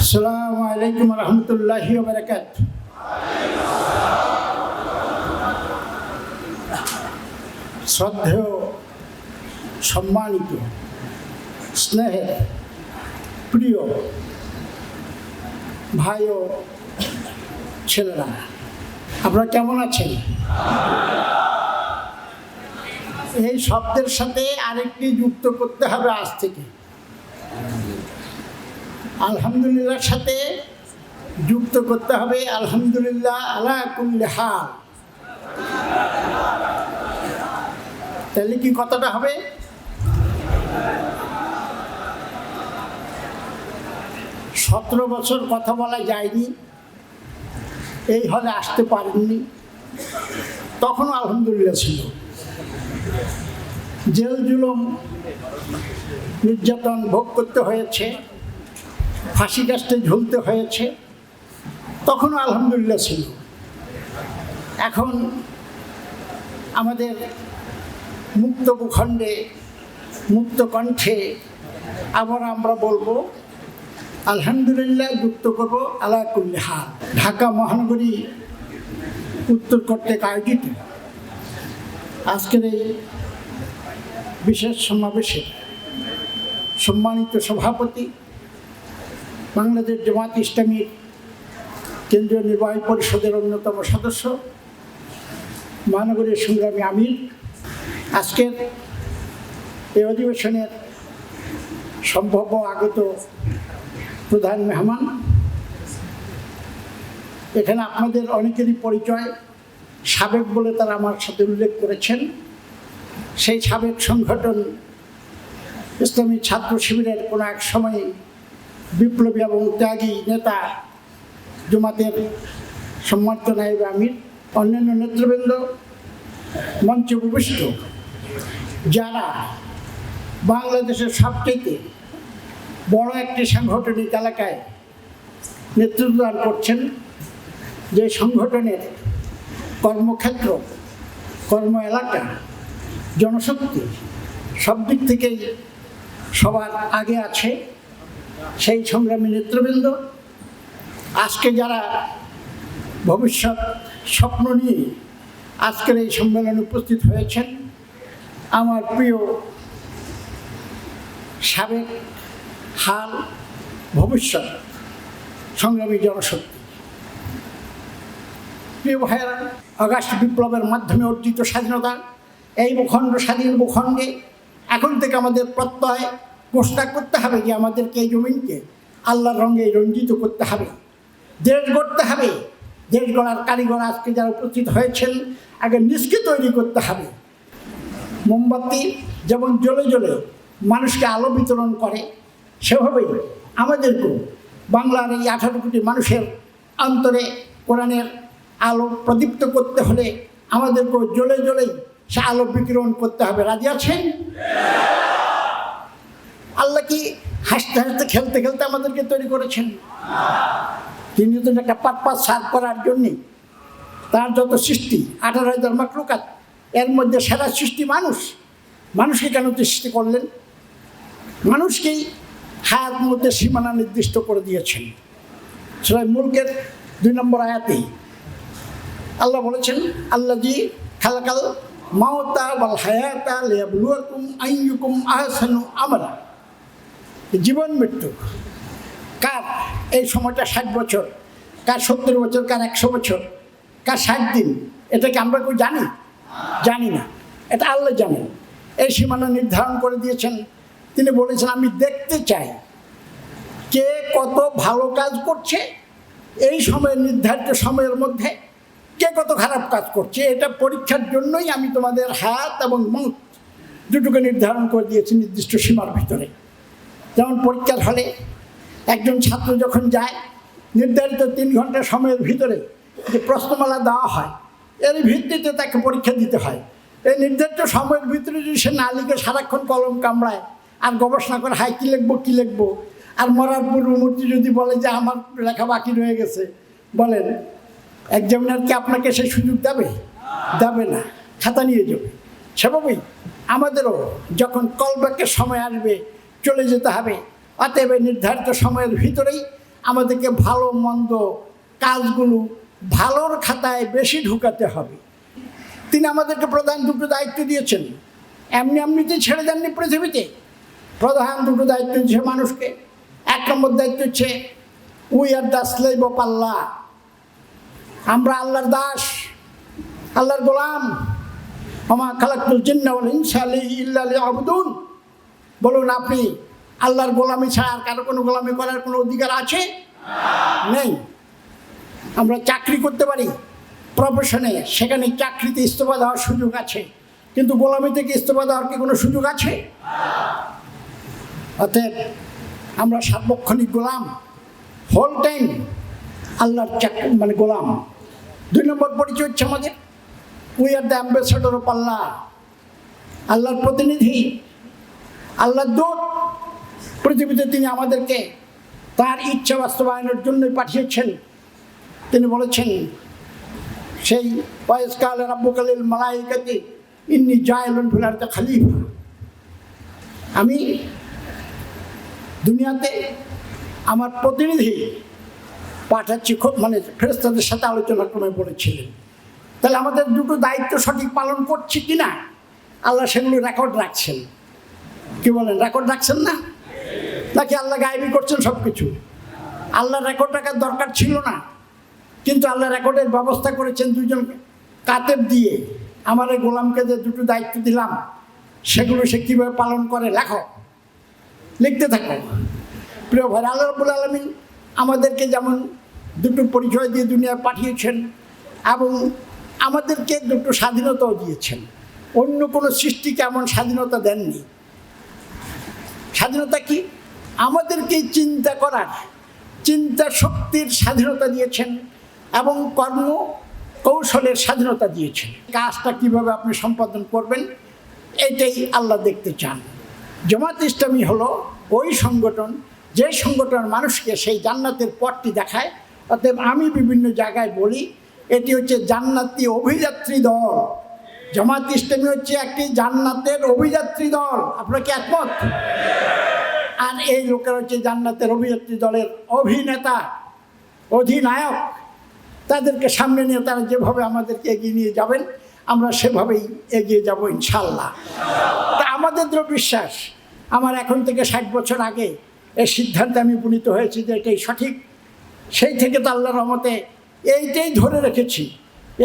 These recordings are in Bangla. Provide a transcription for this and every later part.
আসসালামু আলাইকুম রহমতুল্লাহি বারকাত শ্রদ্ধেয়, সম্মানিত স্নেহের প্রিয় ভাই ও ছেলেরা, আপনারা কেমন আছেন? এই শব্দের সাথে আরেকটি যুক্ত করতে হবে আজ থেকে। আলহামদুলিল্লাহর সাথে যুক্ত করতে হবে, আলহামদুলিল্লাহ আলা তাহলে কি কতটা হবে? সতেরো বছর কথা বলা যায়নি, এই হলে আসতে পারেননি। তখনও আলহামদুলিল্লাহ ছিল। জেল জুলুম, নির্যাতন ভোগ করতে হয়েছে। ফাঁসি কাস্টে ঝুলতে হয়েছে। তখনও আলহামদুলিল্লাহ ছিল। এখন আমাদের মুক্ত ভূখণ্ডে, মুক্ত কণ্ঠে আবার আমরা বলব, আলহামদুলিল্লাহ যুক্ত করব আলা কুল্লি হাল। ঢাকা মহানগরী উত্তর কর্তৃক আয়োজিত আজকের এই বিশেষ সমাবেশে সম্মানিত সভাপতি বাংলাদেশ জামাত ইসলামীর কেন্দ্রীয় নির্বাহী পরিষদের অন্যতম সদস্য মহানগরীর সংগ্রামী আমির। আজকের এই অধিবেশনের সম্ভাব্য আগত প্রধান মেহমান। এখানে আপনাদের অনেকেরই পরিচয়, সাবেক বলে তারা আমার সাথে উল্লেখ করেছেন। সেই সাবেক সংগঠন ইসলামী ছাত্র শিবিরের কোনো এক সময় বিপ্লবী এবং ত্যাগী নেতা জমাতের সম্মানিত নাইব আমির, অন্যান্য নেতৃবৃন্দ, মঞ্চে উপবিষ্ট, যারা বাংলাদেশের সবচেয়ে বড় একটি সাংগঠনিক এলাকায় নেতৃত্ব দান করছেন, যে সংগঠনের কর্মক্ষেত্র, কর্ম এলাকা, জনশক্তি সব দিক থেকেই সবার আগে আছে। সেই সংগ্রামী নেতৃবৃন্দ, আজকে যারা ভবিষ্যৎ স্বপ্ন নিয়ে আজকের এই সম্মেলনে উপস্থিত হয়েছেন, আমার প্রিয় সাবেক হাল ভবিষ্যৎ সংগ্রামী জনশক্তি। প্রিয় ভাইয়েরা আগস্ট বিপ্লবের মাধ্যমে অর্জিত স্বাধীনতা, এই ভূখণ্ড, স্বাধীন ভূখণ্ডে এখন থেকে আমাদের প্রত্যয় ঘোষণা করতে হবে যে আমাদেরকে এই জমিনকে আল্লাহর রঙে রঞ্জিত করতে হবে। দেশ গড়তে হবে। দেশ গড়ার কারিগর আজকে যারা উপস্থিত হয়েছেন, আগে নিজকে তৈরি করতে হবে। মোমবাতি যেমন জ্বলে জ্বলে মানুষকে আলো বিতরণ করে, সেভাবেই আমাদেরকেও বাংলার এই আঠারো কোটি মানুষের অন্তরে কোরআনের আলো প্রদীপ্ত করতে হলে আমাদেরকেও জ্বলে জ্বলেই সে আলো বিকিরণ করতে হবে। রাজি আছেন? আল্লাহ কি হাসতে হাসতে খেলতে খেলতে আমাদেরকে তৈরি করেছেন? তিনি তো একটা পারপাস সার করার জন্যে তার যত সৃষ্টি, আঠারো হাজার মাকলুকাত এর মধ্যে সেরা সৃষ্টি মানুষ। মানুষকে কেন সৃষ্টি করলেন? মানুষকেই হায়াত মধ্যে সীমানা নির্দিষ্ট করে দিয়েছেন। সেটা মুলকের দুই নম্বর আয়াতেই আল্লাহ বলেছেন আল্লাহ জি খালাকাল মাওতা বাল হায়াতা লিয়াবলুয়াকুম আইয়ুকুম আহসানু আমালা জীবন মৃত্যু। কার এই সময়টা ষাট বছর? কার সত্তর বছর? কার একশো বছর? কার ষাট দিন? এটা কি আমরা কেউ জানি? জানি না। এটা আল্লাহ জানেন। এই সীমানা নির্ধারণ করে দিয়েছেন। তিনি বলেছেন, আমি দেখতে চাই কে কত ভালো কাজ করছে এই সময়ের নির্ধারিত সময়ের মধ্যে। কে কত খারাপ কাজ করছে এটা পরীক্ষার জন্যই আমি তোমাদের হাত এবং মুখ দুটোকে নির্ধারণ করে দিয়েছি নির্দিষ্ট সীমার ভিতরে। যেমন পরীক্ষার হলে একজন ছাত্র যখন যায়, নির্ধারিত তিন ঘণ্টা সময়ের ভিতরে যে প্রশ্নমালা দেওয়া হয়, এর ভিত্তিতে তাকে পরীক্ষা দিতে হয়। এই নির্ধারিত সময়ের ভিতরে যদি সে না লিখে সারাক্ষণ কলম কামড়ায়, আর গবেষণা করে হাই কী লিখব কী লিখব? আর মরার পূর্ববর্তী যদি বলে যে, আমার লেখা বাকি রয়ে গেছে। বলেন, এক্সামিনার কি আপনাকে সেই সুযোগ দেবে? দেবে না, খাতা নিয়ে যাবে। সেভাবেই আমাদেরও যখন কলব্যাকের সময় আসবে চলে যেতে হবে। অতএব নির্ধারিত সময়ের ভিতরেই আমাদেরকে ভালো, মন্দ কাজগুলো ভালোর খাতায় বেশি ঢুকাতে হবে। তিনি আমাদেরকে প্রধান দুটো দায়িত্ব দিয়েছেন। এমনি এমনিতে ছেড়ে দেননি পৃথিবীতে। প্রধান দুটো দায়িত্ব দিয়েছে মানুষকে। এক নম্বর দায়িত্ব হচ্ছে উই আর দাস লেব পাল্লা আমরা আল্লাহর দাস, আল্লাহর গোলাম। আমা খালাকুল জিন্নাউল ইনসালি ইল্লালি আবদুন বলুন আপনি, আল্লাহর গোলামি ছাড়া আর কারও কোনো গোলামি করার কোনো অধিকার আছে? নেই। আমরা চাকরি করতে পারি প্রফেশনে সেখানে চাকরিতে ইস্তফা দেওয়ার সুযোগ আছে। কিন্তু গোলামি থেকে ইস্তফা দেওয়ার কি কোনো সুযোগ আছে? অতএব আমরা সার্বক্ষণিক গোলাম হোল টাইম আল্লাহর চাকরি মানে গোলাম। দুই নম্বর পরিচয় হচ্ছে আমাদের। We are the ambassador of Allah আল্লাহর প্রতিনিধি আল্লাহর দূত পৃথিবীতে তিনি আমাদেরকে তার ইচ্ছা বাস্তবায়নের জন্যই পাঠিয়েছেন। তিনি বলেছেন, সেই বয়সকাল রাব্বুকালিল মালাইকাতি ইন্নি জায়লুন ফিলারতে খালিফা। আমি দুনিয়াতে আমার প্রতিনিধি পাঠাচ্ছি খুব মানে ফেরস্তাদের সাথে আলোচনা ক্রমে বলেছিলেন। তাহলে আমাদের দুটো দায়িত্ব সঠিক পালন করছি কি না আল্লাহ সেগুলো রেকর্ড রাখছেন। কি বলেন রেকর্ড রাখছেন না? নাকি আল্লাহ গায়েবী করছেন সব কিছু আল্লাহ রেকর্ড রাখার দরকার ছিল না, কিন্তু আল্লাহ রেকর্ডের ব্যবস্থা করেছেন দুজন কাতেব দিয়ে। আমার এই গোলামকে যে দুটো দায়িত্ব দিলাম, সেগুলো সে কীভাবে পালন করে, লেখো। লিখতে থাকো। প্রিয় ভাই আল্লাহ রবুল আমাদেরকে যেমন দুটো পরিচয় দিয়ে দুনিয়ায় পাঠিয়েছেন, এবং আমাদেরকে দুটো স্বাধীনতাও দিয়েছেন। অন্য কোনো সৃষ্টিকে এমন স্বাধীনতা দেননি। স্বাধীনতা কি? আমাদেরকে চিন্তা করার, চিন্তা শক্তির স্বাধীনতা দিয়েছেন এবং কর্ম কৌশলের স্বাধীনতা দিয়েছেন। কাজটা কীভাবে আপনি সম্পাদন করবেন, এটাই আল্লাহ দেখতে চান। জামাত ইসলামী হলো ওই সংগঠন, যে সংগঠন মানুষকে সেই জান্নাতের পথটি দেখায়। অতএব আমি বিভিন্ন জায়গায় বলি, এটি হচ্ছে জান্নাতি অভিযাত্রী দল। জামাত ইসলামী হচ্ছে একটি জান্নাতের অভিযাত্রী দল। আপনারা কি একমত? আর এই লোকেরা হচ্ছে জান্নাতের অভিযাত্রী দলের অভিনেতা, অধিনায়ক। তাদেরকে সামনে নিয়ে তারা যেভাবে আমাদেরকে এগিয়ে নিয়ে যাবেন, আমরা সেভাবেই এগিয়ে যাব ইনশাল্লাহ তা আমাদের দৃঢ় বিশ্বাস, আমার এখন থেকে ষাট বছর আগে এই সিদ্ধান্তে আমি উপনীত হয়েছি যে এটাই সঠিক। সেই থেকে তো আল্লাহর রহমতে এইটাই ধরে রেখেছি।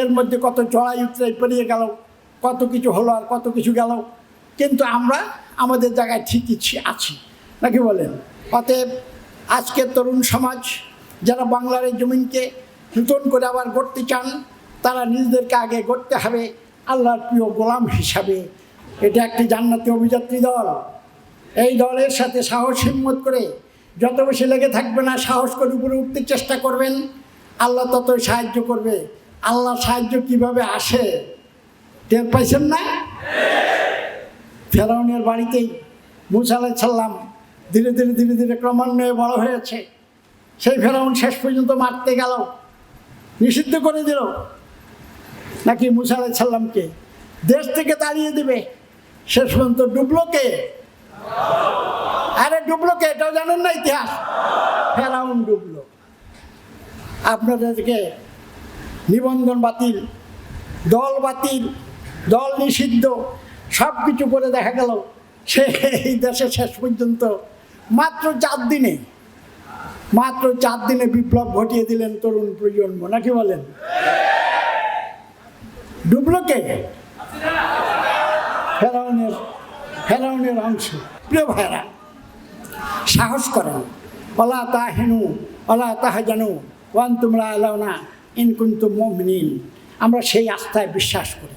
এর মধ্যে কত চড়াই উতরাই পেরিয়ে গেল কত কিছু হলো আর কত কিছু গেল। কিন্তু আমরা আমাদের জায়গায় ঠিকই আছি। নাকি বলেন? অতএব আজকের তরুণ সমাজ যারা বাংলার এই জমিনকে নূতন করে আবার গড়তে চান, তারা নিজেদেরকে আগে গড়তে হবে আল্লাহর প্রিয় গোলাম হিসাবে। এটা একটি জান্নাতি অভিযাত্রী দল। এই দলের সাথে সাহস হিম্মত করে যত বেশি লেগে থাকবে না, সাহস করে উপরে উঠতে চেষ্টা করবেন, আল্লাহ ততই সাহায্য করবে। আল্লাহ সাহায্য কীভাবে আসে টের পাইছেন না? ফেরাউনের বাড়িতেই মুসা সাল্লাম ধীরে ধীরে ধীরে ধীরে ক্রমান্বয়ে বড় হয়েছে। সেই ফেরাউন শেষ পর্যন্ত মারতে গেল, নিষিদ্ধ করে দিল। নাকি মুসা সাল্লামকে দেশ থেকে তাড়িয়ে দিবে? শেষ পর্যন্ত ডুবলো কে? আরে ডুবলো কে? এটাও জানেন না ইতিহাস। ফেরাউন ডুবলো। আপনাদেরকে নিবন্ধন বাতিল, দল বাতিল দল নিষিদ্ধ সব কিছু করে দেখা গেল, সে এই দেশে শেষ পর্যন্ত মাত্র চার দিনে, মাত্র চার দিনে বিপ্লব ঘটিয়ে দিলেন তরুণ প্রজন্ম, নাকি বলেন? ডুবলো কে ফেরাউনের ফেরাউনের অংশ। প্রিয় ভাইরা সাহস করেন। অলা তাহেনু, অলা তাহাজানু ওয়ান তোমরা আলাউনা ইনকুন্তু মমিনিন। আমরা সেই আস্থায় বিশ্বাস করি।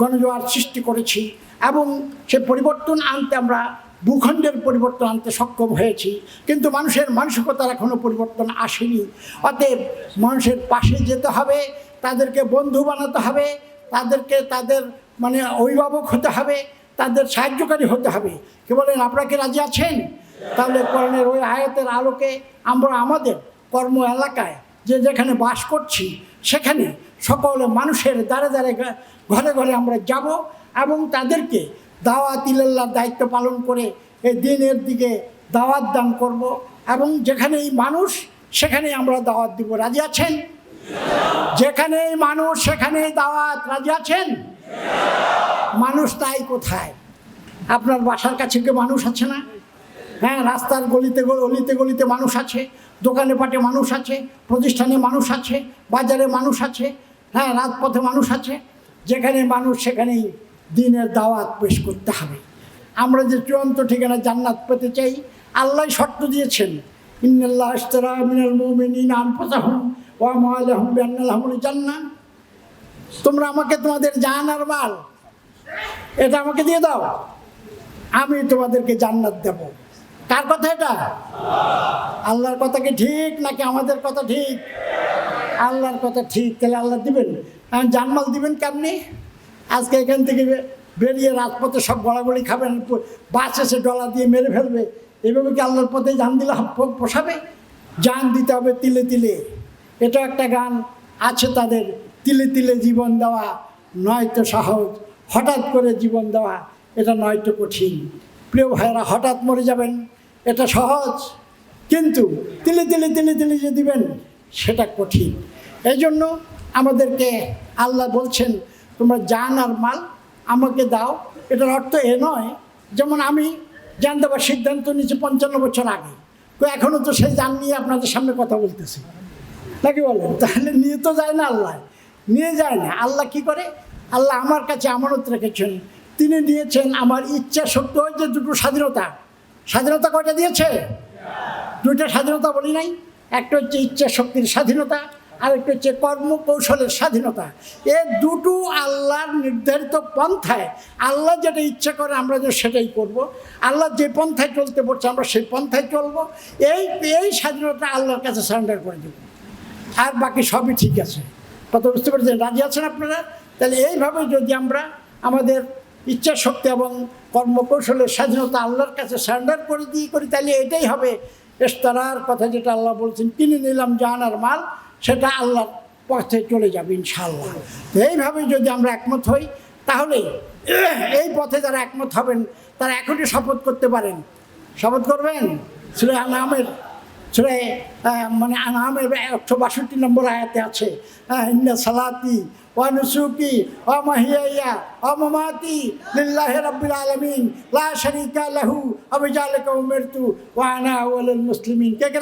গণজোয়ার সৃষ্টি করেছি এবং সে পরিবর্তন আনতে আমরা ভূখণ্ডের পরিবর্তন আনতে সক্ষম হয়েছি। কিন্তু মানুষের মানসিকতার এখনও পরিবর্তন আসেনি। অতএব মানুষের পাশে যেতে হবে, তাদেরকে বন্ধু বানাতে হবে, তাদেরকে তাদের মানে অভিভাবক হতে হবে, তাদের সাহায্যকারী হতে হবে। কে বলেন, আপনারা কি রাজি আছেন? তাহলে কোরআনের ওই আয়াতের আলোকে আমরা আমাদের কর্ম এলাকায় যে যেখানে বাস করছি, সেখানে সকল মানুষের দ্বারে দ্বারে ঘরে ঘরে আমরা যাব এবং তাদেরকে দাওয়াত ইলাল্লাহর দায়িত্ব পালন করে এই দিনের দিকে দাওয়াত দান করব এবং যেখানেই মানুষ, সেখানেই আমরা দাওয়াত দিব। রাজি আছেন? যেখানেই মানুষ, সেখানেই দাওয়াত। রাজি আছেন? মানুষ তাই কোথায়? আপনার বাসার কাছে কি মানুষ আছে না? হ্যাঁ রাস্তার গলিতে গলিতে গলিতে মানুষ আছে, দোকানে পাটে মানুষ আছে, প্রতিষ্ঠানে মানুষ আছে, বাজারে মানুষ আছে হ্যাঁ রাজপথে মানুষ আছে, যেখানে মানুষ সেখানেই দিনের দাওয়াত পেশ করতে হবে। আমরা যে চূড়ান্ত ঠিকানা জান্নাত পেতে চাই, আল্লাহ শর্ত দিয়েছেন, ইন্নাল্লাহ আশতারা মিনাল মুমিনিনা আনফুসাহুম ওয়া আমওয়ালাহুম বিআন্না লাহুমুল জান্নাহ তোমরা আমাকে তোমাদের জান আর মাল, এটা আমাকে দিয়ে দাও, আমি তোমাদেরকে জান্নাত দেব। কার কথা এটা? আল্লাহর কথা কি ঠিক নাকি আমাদের কথা ঠিক? আল্লাহর কথা ঠিক তাহলে আল্লাহ দিবেন? আর জানমাল দিবেন কেমনি? আজকে এখান থেকে বেরিয়ে রাজপথে সব গড়াগড়ি খাবেন বাস এসে ডলা দিয়ে মেরে ফেলবে। এভাবে কি আল্লাহর পথে জান দিলে পোষাবে? জান দিতে হবে তিলে তিলে। এটা একটা গান আছে তাদের, তিলে তিলে জীবন দেওয়া নয়তো সহজ। হঠাৎ করে জীবন দেওয়া, এটা নয়তো কঠিন। প্রিয় ভাইয়েরা, হঠাৎ মরে যাবেন, এটা সহজ। কিন্তু তিলে তিলে তিলে তিলে যে দিবেন সেটা কঠিন। এই জন্য আমাদেরকে আল্লাহ বলছেন, তোমরা জান আর মাল আমাকে দাও। এটার অর্থ এ নয়, যেমন আমি জান দেওয়ার সিদ্ধান্ত নিয়েছি পঞ্চান্ন বছর আগে। তো এখনও তো সেই জান নিয়ে আপনাদের সামনে কথা বলতেছি। নাকি বলেন? তাহলে নিয়ে তো যায় না আল্লাহ। নিয়ে যায় না। আল্লাহ কি করে? আল্লাহ আমার কাছে আমানত রেখেছেন। তিনি দিয়েছেন আমার ইচ্ছা শক্তি যে দুটো স্বাধীনতা। স্বাধীনতা কয়টা দিয়েছে? দুইটা স্বাধীনতা বলি নাই। একটা হচ্ছে ইচ্ছা শক্তির স্বাধীনতা, আর একটা হচ্ছে কর্মকৌশলের স্বাধীনতা। এ দুটো আল্লাহর নির্ধারিত পন্থায় আল্লাহ যেটা ইচ্ছা করে আমরা যে সেটাই করব। আল্লাহ যে পন্থায় চলতে বলছে আমরা সেই পন্থায় চলবো। এই এই স্বাধীনতা আল্লাহর কাছে সারেন্ডার করে দেবো। আর বাকি সবই ঠিক আছে। কত বুঝতে পেরেছেন? রাজি আছেন আপনারা? তাহলে এইভাবে যদি আমরা আমাদের ইচ্ছা শক্তি এবং কর্মকৌশলের স্বাধীনতা আল্লাহর কাছে সারেন্ডার করে দিয়ে করি, তাহলে এটাই হবে এস্তারার কথা যেটা আল্লাহ বলছেন, কিনে নিলাম জান আর মাল, সেটা আল্লাহর পথে চলে যাবে ইনশাল্লাহ তো এইভাবে যদি আমরা একমত হই, তাহলে এই পথে যারা একমত হবেন, তারা এখনই শপথ করতে পারেন। শপথ করবেন? সুরে আনামের, সুরে মানে আনামের একশো বাষট্টি নম্বর আয়াতে আছে ইন্না সালাতি ওয়া নুসুকি ওয়া মাহিয়াইয়া ওয়া মামাতি লিল্লাহি রাব্বিল আলামিন লা শারীকা লাহু ওয়া বিযালিকা উমিরতু ওয়া আনা আউয়ালুল মুসলিমিন কে কে